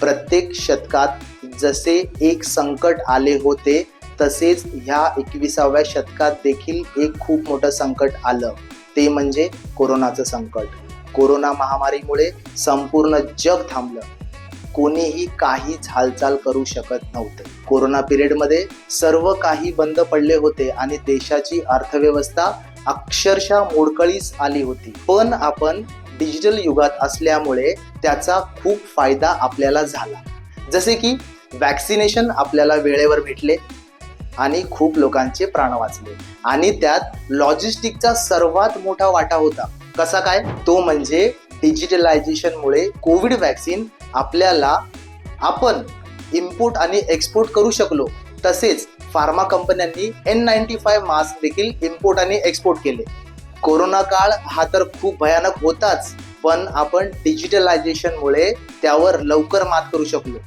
प्रत्येक शतकात जसे एक संकट आले होते तसेच ह्या एकविसाव्या शतकात देखील एक खूप मोठं संकट आलं. ते म्हणजे कोरोनाचं संकट. कोरोना महामारीमुळे संपूर्ण जग थांबलं. कोणीही काहीच हालचाल करू शकत नव्हते. कोरोना पिरियडमध्ये सर्व काही बंद पडले होते आणि देशाची अर्थव्यवस्था अक्षरशः मोडकळीस आली होती. पण आपण डिजिटल युगात असल्यामुळे त्याचा खूप फायदा आपल्याला झाला. जसे की वॅक्सिनेशन आपल्याला वेळेवर भेटले आणि खूप लोकांचे प्राण वाचले. आणि त्यात लॉजिस्टिकचा सर्वात मोठा वाटा होता. कसा काय? तो म्हणजे डिजिटलायझेशनमुळे कोविड वॅक्सिन आपल्याला आपण इम्पोर्ट आणि एक्सपोर्ट करू शकलो. तसेच फार्मा कंपन्यांनी एन नाईन्टी फाय मास्क देखील इम्पोर्ट आणि एक्सपोर्ट केले. कोरोना काळ हा तर खूप भयानक होताच पण आपण डिजिटलायझेशनमुळे त्यावर लवकर मात करू शकलो.